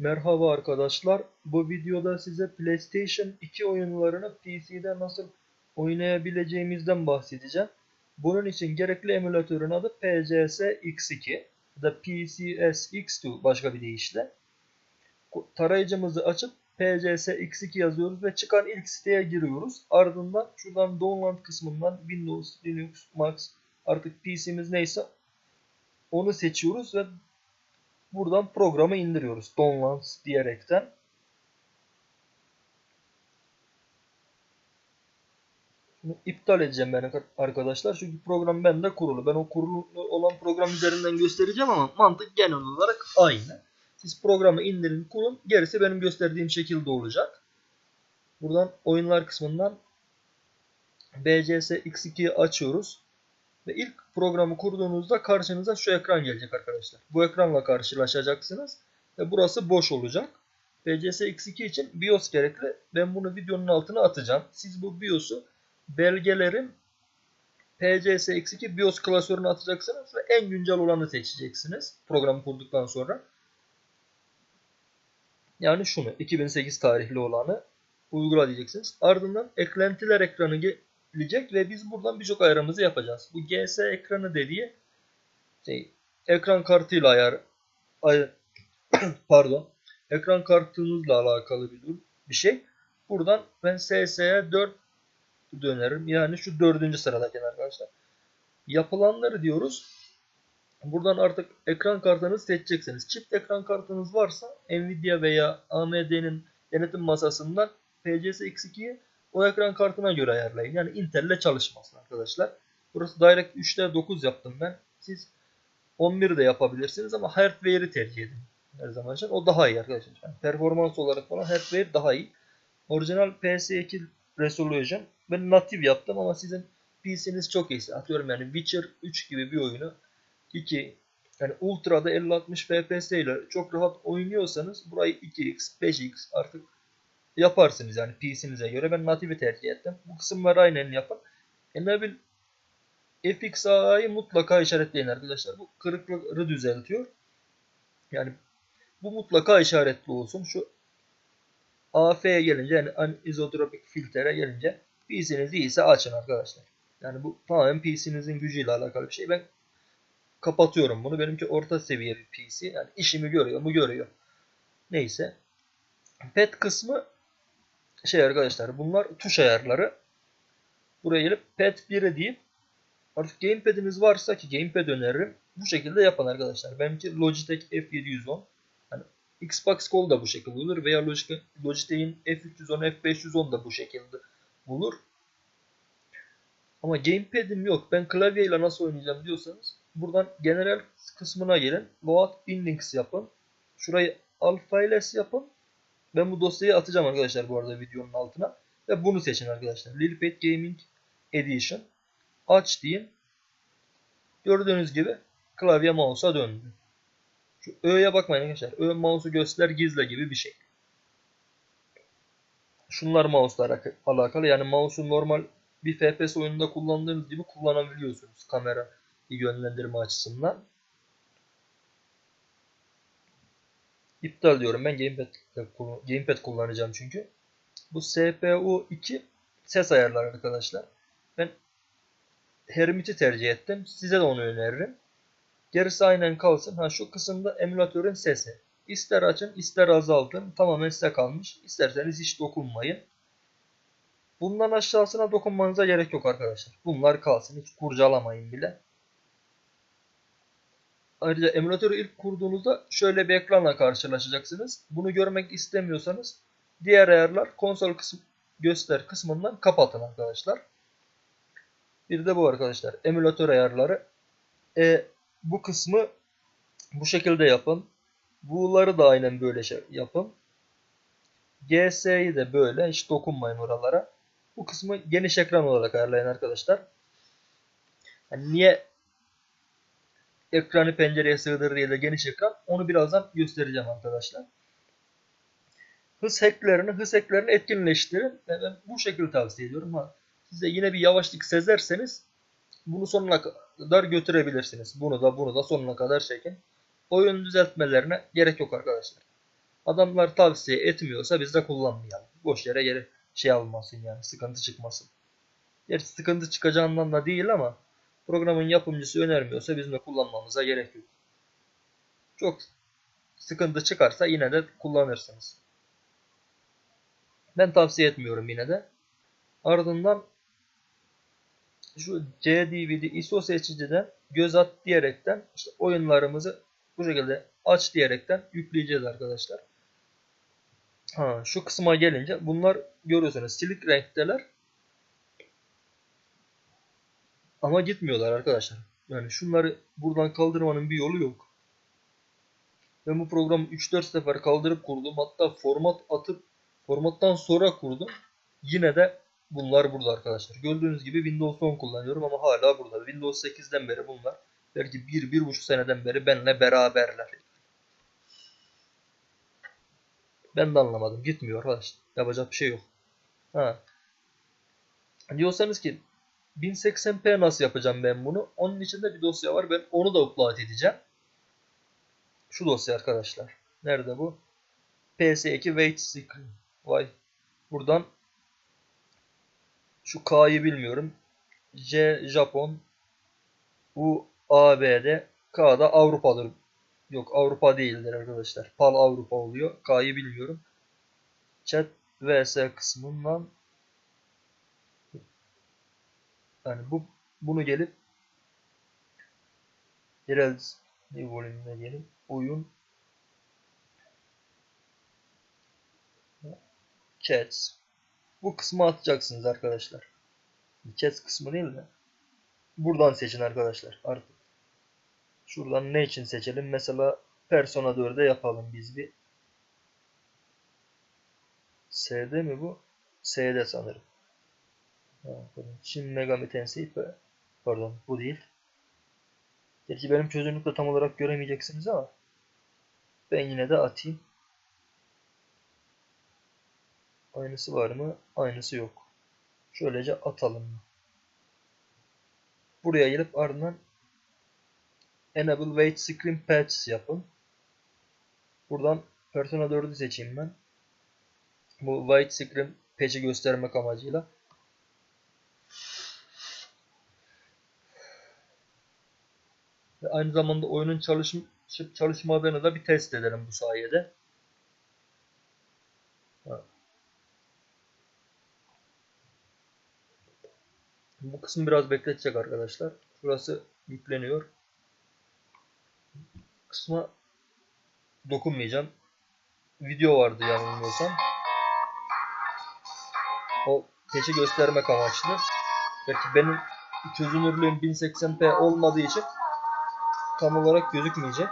Merhaba arkadaşlar. Bu videoda size PlayStation 2 oyunlarını PC'de nasıl oynayabileceğimizden bahsedeceğim. Bunun için gerekli emülatörün adı PCS X2 ya da PCS X2 başka bir deyişle. Tarayıcımızı açıp PCS X2 yazıyoruz ve çıkan ilk siteye giriyoruz. Ardından şuradan download kısmından Windows, Linux, Mac artık PC'miz neyse onu seçiyoruz ve buradan programı indiriyoruz. Download diyerekten. Bunu iptal edeceğim ben arkadaşlar. Çünkü program bende kurulu. Ben o kurulu olan program üzerinden göstereceğim ama mantık genel olarak aynı. Siz programı indirin kurun. Gerisi benim gösterdiğim şekilde olacak. Buradan oyunlar kısmından BCS X2'yi açıyoruz. Ve ilk programı kurduğunuzda karşınıza şu ekran gelecek arkadaşlar. Bu ekranla karşılaşacaksınız. Ve burası boş olacak. BCS X2 için BIOS gerekli. Ben bunu videonun altına atacağım. Siz bu BIOS'u belgelerin PCS X2 BIOS klasörüne atacaksınız ve en güncel olanı seçeceksiniz. Programı kurduktan sonra. Yani şunu 2008 tarihli olanı uygula diyeceksiniz. Ardından eklentiler ekranı gelecek ve biz buradan birçok ayarımızı yapacağız. Bu GS ekranı dediği şey, ekran kartıyla ayar, ayar pardon ekran kartınızla alakalı bir bir şey. Buradan ben SS'ye 4 dönerim. Yani şu dördüncü sıradaki arkadaşlar. Yapılanları diyoruz. Buradan artık ekran kartınızı seçeceksiniz. Çift ekran kartınız varsa Nvidia veya AMD'nin denetim masasından PCS X2'yi o ekran kartına göre ayarlayın. Yani Intel ile çalışmasın arkadaşlar. Burası Direct 3'te 9 yaptım ben. Siz 11 de yapabilirsiniz ama hardware'i tercih edin. Her zaman için. O daha iyi arkadaşlar. Yani performans olarak falan hardware daha iyi. Orijinal PS2 Resolution ben native yaptım ama sizin PC'niz çok iyiyse atıyorum yani Witcher 3 gibi bir oyunu 2 yani Ultra'da 50-60 FPS ile çok rahat oynuyorsanız burayı 2x 5x artık yaparsınız yani PC'nize göre. Ben native'i tercih ettim. Bu kısımları aynen yapın. Enable FXA'yı mutlaka işaretleyin arkadaşlar. Bu kırıklığı düzeltiyor. Yani bu mutlaka işaretli olsun. Şu AF'ye gelince yani anisotropik filtre gelince PC'niz iyiyse açın arkadaşlar. Yani bu tamamen PC'nizin gücüyle alakalı bir şey. Ben kapatıyorum bunu. Benimki orta seviye bir PC. Yani işimi görüyor mu görüyor. Neyse. Pet kısmı şey arkadaşlar bunlar tuş ayarları. Buraya gelip pet 1'e deyip artık gamepad'iniz varsa ki gamepad öneririm. Bu şekilde yapın arkadaşlar. Benimki Logitech F710. Yani Xbox Gold da bu şekilde olur veya Logitech'in F310, F510 da bu şekilde olur. Ama gamepad'im yok. Ben klavyeyle nasıl oynayacağım diyorsanız buradan general kısmına gelin. Load bindings yapın. Şurayı alpha ile yapın. Ben bu dosyayı atacağım arkadaşlar bu arada videonun altına. Ve bunu seçin arkadaşlar. Lilipad Gaming Edition. Aç deyin. Gördüğünüz gibi klavye mouse'a döndü. Şu Ö'ye bakmayın arkadaşlar. Ö mouse'u göster gizle gibi bir şey. Şunlar mouse'la alakalı. Yani mouse'u normal bir FPS oyununda kullandığınız gibi kullanabiliyorsunuz kamera yönlendirme açısından. İptal diyorum ben gamepad, gamepad kullanacağım çünkü. Bu CPU 2 ses ayarları arkadaşlar. Ben Hermit'i tercih ettim. Size de onu öneririm. Gerisi aynen kalsın. Ha şu kısımda emülatörün sesi. İster açın ister azaltın. Tamamen size kalmış. İsterseniz hiç dokunmayın. Bundan aşağısına dokunmanıza gerek yok arkadaşlar. Bunlar kalsın. Hiç kurcalamayın bile. Ayrıca emülatörü ilk kurduğunuzda şöyle bir ekranla karşılaşacaksınız. Bunu görmek istemiyorsanız diğer ayarlar konsol kısım göster kısmından kapatın arkadaşlar. Bir de bu arkadaşlar emülatör ayarları. E, bu kısmı bu şekilde yapın. Bu'ları da aynen böyle şey yapın. GS'yi de böyle hiç dokunmayın oralara. Bu kısmı geniş ekran olarak ayarlayın arkadaşlar. Yani niye ekranı pencereye sığdırır ya da geniş ekran onu birazdan göstereceğim arkadaşlar. Hız hacklerini, hız hacklerini etkinleştirin. Ben bu şekilde tavsiye ediyorum. Ha, size yine bir yavaşlık sezerseniz bunu sonuna kadar götürebilirsiniz. Bunu da bunu da sonuna kadar çekin. Oyun düzeltmelerine gerek yok arkadaşlar. Adamlar tavsiye etmiyorsa biz de kullanmayalım. Boş yere geri şey almasın yani sıkıntı çıkmasın. Gerçi sıkıntı çıkacağından da değil ama programın yapımcısı önermiyorsa bizim de kullanmamıza gerek yok. Çok sıkıntı çıkarsa yine de kullanırsınız. Ben tavsiye etmiyorum yine de. Ardından şu CDVD ISO seçiciden göz at diyerekten işte oyunlarımızı bu şekilde aç diyerekten yükleyeceğiz arkadaşlar. Ha, şu kısma gelince bunlar görüyorsunuz silik renkteler. Ama gitmiyorlar arkadaşlar. Yani şunları buradan kaldırmanın bir yolu yok. Ben bu programı 3-4 sefer kaldırıp kurdum. Hatta format atıp formattan sonra kurdum. Yine de bunlar burada arkadaşlar. Gördüğünüz gibi Windows 10 kullanıyorum ama hala burada. Windows 8'den beri bunlar. Belki 1-1,5 seneden beri benimle beraberler. Ben de anlamadım. Gitmiyor arkadaşlar. Yapacak bir şey yok. Ha. Diyorsanız ki 1080p nasıl yapacağım ben bunu? Onun içinde bir dosya var. Ben onu da upload edeceğim. Şu dosya arkadaşlar. Nerede bu? PS2 Wait Screen. Vay. Buradan şu K'yı bilmiyorum. J Japon. U ABD. K da Avrupa'dır. Yok Avrupa değildir arkadaşlar. PAL Avrupa oluyor. K'yı bilmiyorum. Chat vs kısmından yani bu bunu gelip bir volümüne gelip oyun chats bu kısmı atacaksınız arkadaşlar. Chats kısmı değil de buradan seçin arkadaşlar artık. Şuradan ne için seçelim? Mesela Persona 4'e yapalım biz bir. S'de mi bu? S'de sanırım. Shin Megami Tensei pardon bu değil. Gerçi benim çözünürlükle tam olarak göremeyeceksiniz ama ben yine de atayım. Aynısı var mı? Aynısı yok. Şöylece atalım. Buraya gelip ardından Enable Wait Screen Patches yapın. Buradan Persona 4'ü seçeyim ben. Bu White Screen Patch'i göstermek amacıyla. Aynı zamanda oyunun çalışıp çalışmadığını da bir test ederim bu sayede. Bu kısım biraz bekletecek arkadaşlar. Şurası yükleniyor. Kısma dokunmayacağım. Video vardı yanılmıyorsam. O peşi göstermek amaçlı. Belki benim çözünürlüğüm 1080p olmadığı için tam olarak gözükmeyecek.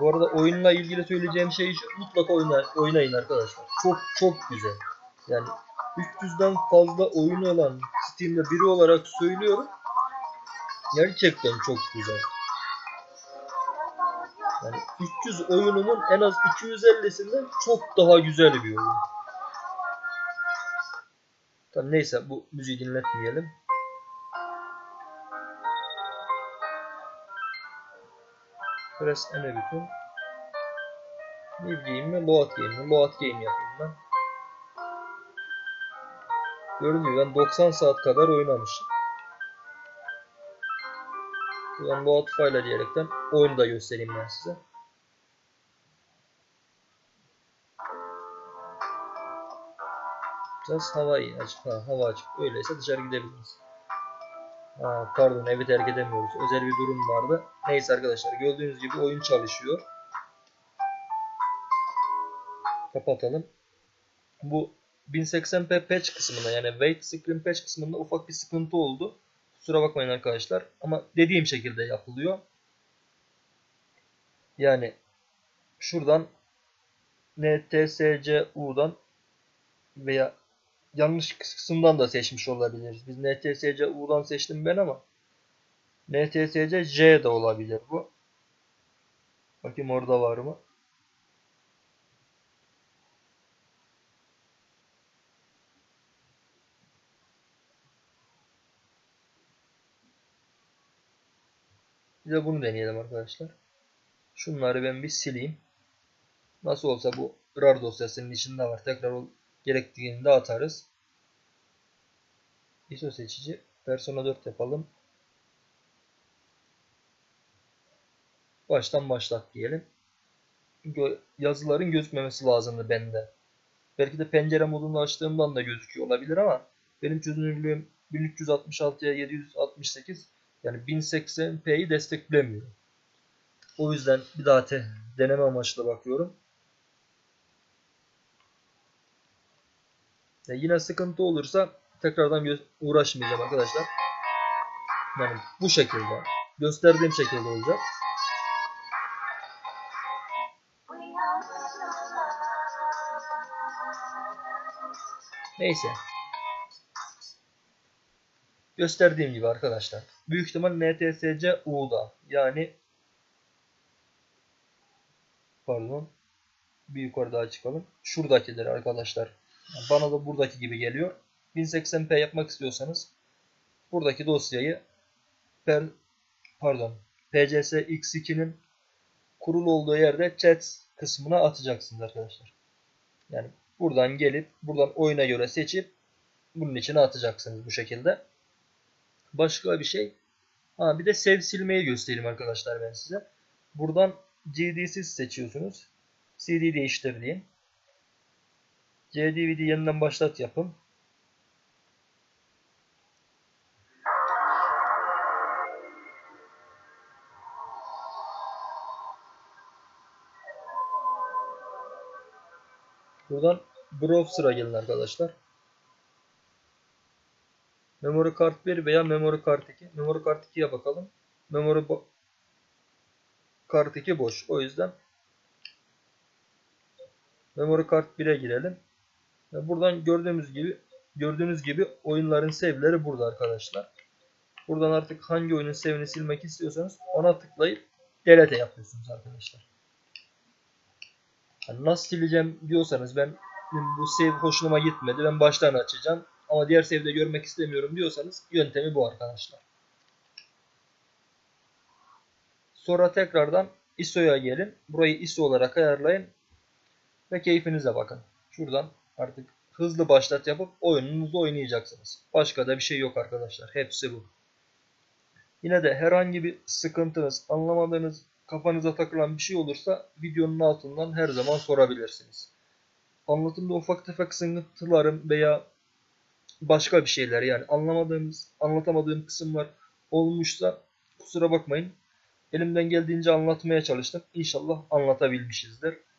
Bu arada oyunla ilgili söyleyeceğim şey mutlaka oyna, oynayın arkadaşlar. Çok çok güzel. Yani 300'den fazla oyun olan Steam'de biri olarak söylüyorum. Gerçekten çok güzel. Yani 300 oyunumun en az 250'sinden çok daha güzel bir oyun. Tamam neyse bu müziği dinletmeyelim. Press N'e bütün. Ne diyeyim mi? Load game mi? Load game yapayım ben. Gördüğünüz ben 90 saat kadar oynamışım. Buradan load file diyerekten oyunu da göstereyim ben size. Biraz havayı açık. Ha, hava açık. Öyleyse dışarı gidebiliriz. Ha, pardon evi terk edemiyoruz. Özel bir durum vardı. Neyse arkadaşlar gördüğünüz gibi oyun çalışıyor. Kapatalım. Bu 1080p patch kısmında yani wait screen patch kısmında ufak bir sıkıntı oldu. Kusura bakmayın arkadaşlar. Ama dediğim şekilde yapılıyor. Yani şuradan NTSCU'dan veya yanlış kısımdan da seçmiş olabiliriz. Biz NTSC U'dan seçtim ben ama NTSC J de olabilir bu. Bakayım orada var mı? Bir de bunu deneyelim arkadaşlar. Şunları ben bir sileyim. Nasıl olsa bu RAR dosyasının içinde var. Tekrar o gerektiğinde atarız. ISO seçici Persona 4 yapalım. Baştan başlat diyelim. Yazıların gözükmemesi lazımdı bende. Belki de pencere modunu açtığımdan da gözüküyor olabilir ama benim çözünürlüğüm 1366'ya 768 yani 1080p'yi desteklemiyor. O yüzden bir daha te- deneme amaçlı bakıyorum. Ya yine sıkıntı olursa tekrardan uğraşmayacağım arkadaşlar. Yani bu şekilde gösterdiğim şekilde olacak. Neyse. Gösterdiğim gibi arkadaşlar. Büyük ihtimal NTSC U'da. Yani pardon. Bir yukarı daha çıkalım. Şuradakidir arkadaşlar. Yani Bana da buradaki gibi geliyor. 1080p yapmak istiyorsanız buradaki dosyayı per, pardon PCS X2'nin kurulu olduğu yerde chat kısmına atacaksınız arkadaşlar. Yani buradan gelip buradan oyuna göre seçip bunun içine atacaksınız bu şekilde. Başka bir şey. Ha bir de sev silmeyi göstereyim arkadaşlar ben size. Buradan GD'siz seçiyorsunuz. CD değiştir deyin. CDVD yeniden başlat yapın. Buradan browser'a gelin arkadaşlar. Memory kart 1 veya memory kart 2. Memory kart 2'ye bakalım. Memory kart 2 boş. O yüzden memory kart 1'e girelim. Ve buradan gördüğümüz gibi gördüğünüz gibi oyunların save'leri burada arkadaşlar. Buradan artık hangi oyunun save'ini silmek istiyorsanız ona tıklayıp delete yapıyorsunuz arkadaşlar. Yani nasıl sileceğim diyorsanız ben bu save hoşuma gitmedi. Ben baştan açacağım. Ama diğer save'de görmek istemiyorum diyorsanız yöntemi bu arkadaşlar. Sonra tekrardan ISO'ya gelin. Burayı ISO olarak ayarlayın. Ve keyfinize bakın. Şuradan artık hızlı başlat yapıp oyununuzu oynayacaksınız. Başka da bir şey yok arkadaşlar. Hepsi bu. Yine de herhangi bir sıkıntınız, anlamadığınız, kafanıza takılan bir şey olursa videonun altından her zaman sorabilirsiniz. Anlatımda ufak tefek sıkıntılarım veya başka bir şeyler yani anlamadığımız, anlatamadığım kısımlar olmuşsa kusura bakmayın. Elimden geldiğince anlatmaya çalıştım. İnşallah anlatabilmişizdir.